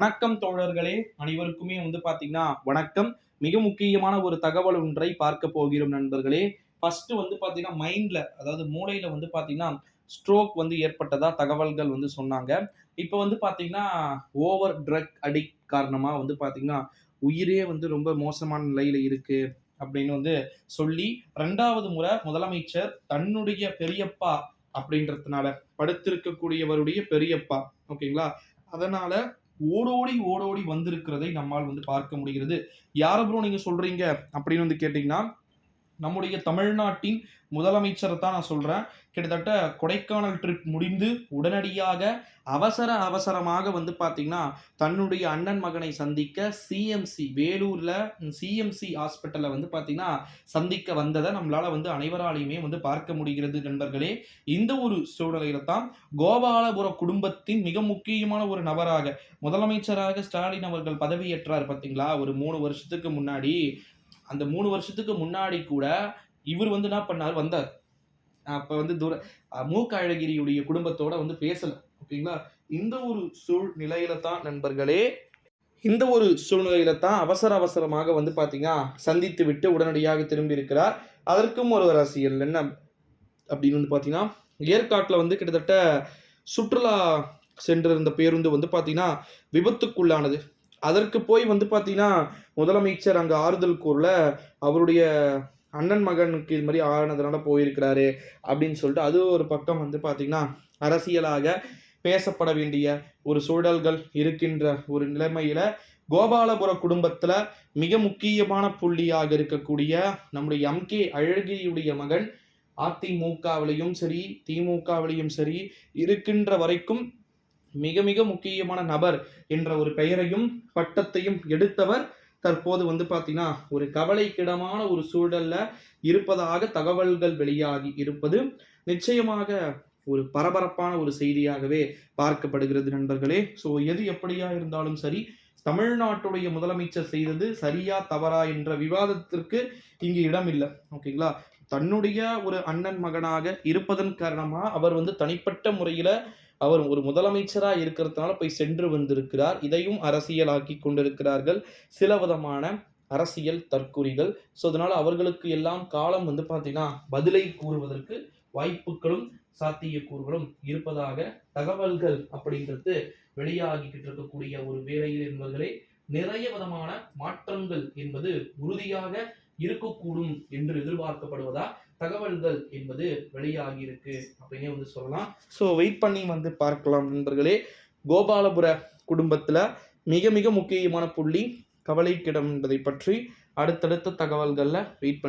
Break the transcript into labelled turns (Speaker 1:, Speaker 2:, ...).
Speaker 1: வணக்கம் தோழர்களே அனைவருக்குமே வந்து பாத்தீங்கன்னா வணக்கம். மிக முக்கியமான ஒரு தகவல் ஒன்றை பார்க்க போகிறோம் நண்பர்களே. ஃபர்ஸ்ட் வந்து பாத்தீங்கன்னா மைண்ட்ல அதாவது மூளையில வந்து பாத்தீங்கன்னா ஸ்ட்ரோக் வந்து ஏற்பட்டதா தகவல்கள் வந்து சொன்னாங்க. இப்போ வந்து பாத்தீங்கன்னா ஓவர் ட்ரக் அடிக்ட் காரணமா வந்து பாத்தீங்கன்னா உயிரே வந்து ரொம்ப மோசமான நிலையில இருக்கு அப்படின்னு வந்து சொல்லி ரெண்டாவது முறை முதலமைச்சர் தன்னுடைய பெரியப்பா அப்படின்றதுனால படுத்திருக்கக்கூடியவருடைய பெரியப்பா ஓகேங்களா அதனால ஓடோடி ஓடோடி வந்திருக்கிறதை நம்மால் வந்து பார்க்க முடிகிறது. யார ப்ரோ நீங்க சொல்றீங்க? அப்படின்னு வந்து கேட்டீங்கன்னா நம்முடைய தமிழ்நாட்டின் முதலமைச்சரை தான் நான் சொல்கிறேன் கிட்டத்தட்ட கொடைக்கானல் ட்ரிப் முடிந்து உடனடியாக அவசர அவசரமாக வந்து பார்த்திங்கன்னா தன்னுடைய அண்ணன் மகனை சந்திக்க சிஎம்சி வேலூரில் சிஎம்சி ஹாஸ்பிட்டலில் வந்து பார்த்திங்கன்னா சந்திக்க வந்ததை நம்மளால் வந்து அனைவராலையுமே வந்து பார்க்க முடிகிறது நண்பர்களே. இந்த ஒரு சூழ்நிலையில் தான் கோபாலபுர குடும்பத்தின் மிக முக்கியமான ஒரு நபராக முதலமைச்சராக ஸ்டாலின் அவர்கள் பதவியேற்றார் பார்த்தீங்களா ஒரு மூணு வருஷத்துக்கு முன்னாடி அந்த மூணு வருஷத்துக்கு முன்னாடி கூட இவர் வந்து என்ன பண்ணார்? வந்தார். அப்போ வந்து தூர மூக்க அழகிரியுடைய குடும்பத்தோட வந்து பேசலை. ஓகேங்களா? இந்த ஒரு சூழ்நிலையில தான் நண்பர்களே இந்த ஒரு சூழ்நிலையில தான் அவசர அவசரமாக வந்து பார்த்தீங்கன்னா சந்தித்து விட்டு உடனடியாக திரும்பி இருக்கிறார். அதற்கும் ஒரு அரசியல் என்ன அப்படின்னு வந்து பார்த்தீங்கன்னா ஏற்காட்டில் வந்து கிட்டத்தட்ட சுற்றுலா சென்றிருந்த பேருந்து வந்து பார்த்தீங்கன்னா விபத்துக்குள்ளானது. அதற்கு போய் வந்து பார்த்தீங்கன்னா முதலமைச்சர் அங்கே ஆறுதல் கூறல அவருடைய அண்ணன் மகனுக்கு இது மாதிரி ஆனதுனால போயிருக்கிறாரு அப்படின்னு சொல்லிட்டு அது ஒரு பக்கம் வந்து பார்த்திங்கன்னா அரசியலாக பேசப்பட வேண்டிய ஒரு சூழல்கள் இருக்கின்ற ஒரு நிலைமையில கோபாலபுர குடும்பத்துல மிக முக்கியமான புள்ளியாக இருக்கக்கூடிய நம்முடைய எம்கே அழகிரியுடைய மகன் அதிமுகவிலையும் சரி திமுகவிலையும் சரி இருக்கின்ற வரைக்கும் மிக மிக முக்கியமான நபர் என்ற ஒரு பெயரையும் பட்டத்தையும் எடுத்தவர் தற்போது வந்து பார்த்தீங்கன்னா ஒரு கவலைக்கிடமான ஒரு சூழல்ல இருப்பதாக தகவல்கள் வெளியாகி இருப்பது நிச்சயமாக ஒரு பரபரப்பான ஒரு செய்தியாகவே பார்க்கப்படுகிறது நண்பர்களே. ஸோ எது எப்படியா இருந்தாலும் சரி தமிழ்நாட்டுடைய முதலமைச்சர் செய்தது சரியா தவறா என்ற விவாதத்திற்கு இங்கு இடம் இல்லை ஓகேங்களா? தன்னுடைய ஒரு அண்ணன் மகனாக இருப்பதன் காரணமாக அவர் வந்து தனிப்பட்ட முறையில் அவர் ஒரு முதலமைச்சராக இருக்கிறதுனால போய் சென்று வந்திருக்கிறார். இதையும் அரசியலாக்கி கொண்டிருக்கிறார்கள். சில விதமான அரசியல் தற்குறிகள். ஸோ அதனால் அவர்களுக்கு எல்லாம் காலம் வந்து பார்த்தீங்கன்னா பதிலை கூறுவதற்கு வாய்ப்புகளும் சாத்தியக்கூறுகளும் இருப்பதாக தகவல்கள் அப்படின்றது வெளியாகிக்கிட்டு இருக்கக்கூடிய ஒரு வேலையில் என்பதிலே நிறைய விதமான மாற்றங்கள் என்பது உறுதியாக இருக்கக்கூடும் என்று எதிர்பார்க்கப்படுவதா? தகவல்கள் என்பது வெளியாகி இருக்கு அப்படின்னே வந்து சொல்லலாம். ஸோ வெயிட் பண்ணி வந்து பார்க்கலாம் நண்பர்களே. கோபாலபுர குடும்பத்தில் மிக மிக முக்கியமான புள்ளி கவலைக்கிடம் என்பதை பற்றி அடுத்தடுத்த தகவல்களில் வெயிட் பண்ணி